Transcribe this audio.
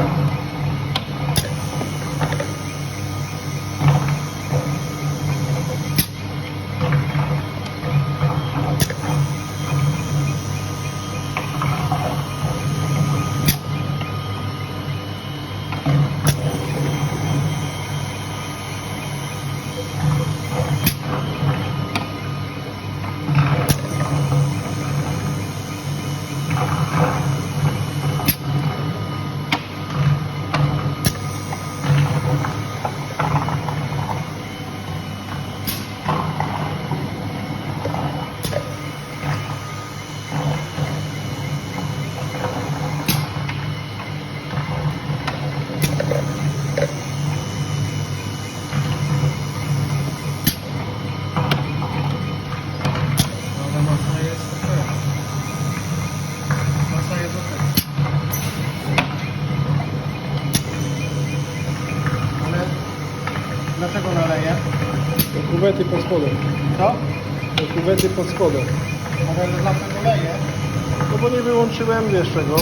Amen. Dlaczego naleje? Do kuwety pod spodem. Co? Do kuwety pod spodem. A ten dlaczego leje? No bo nie wyłączyłem jeszcze go.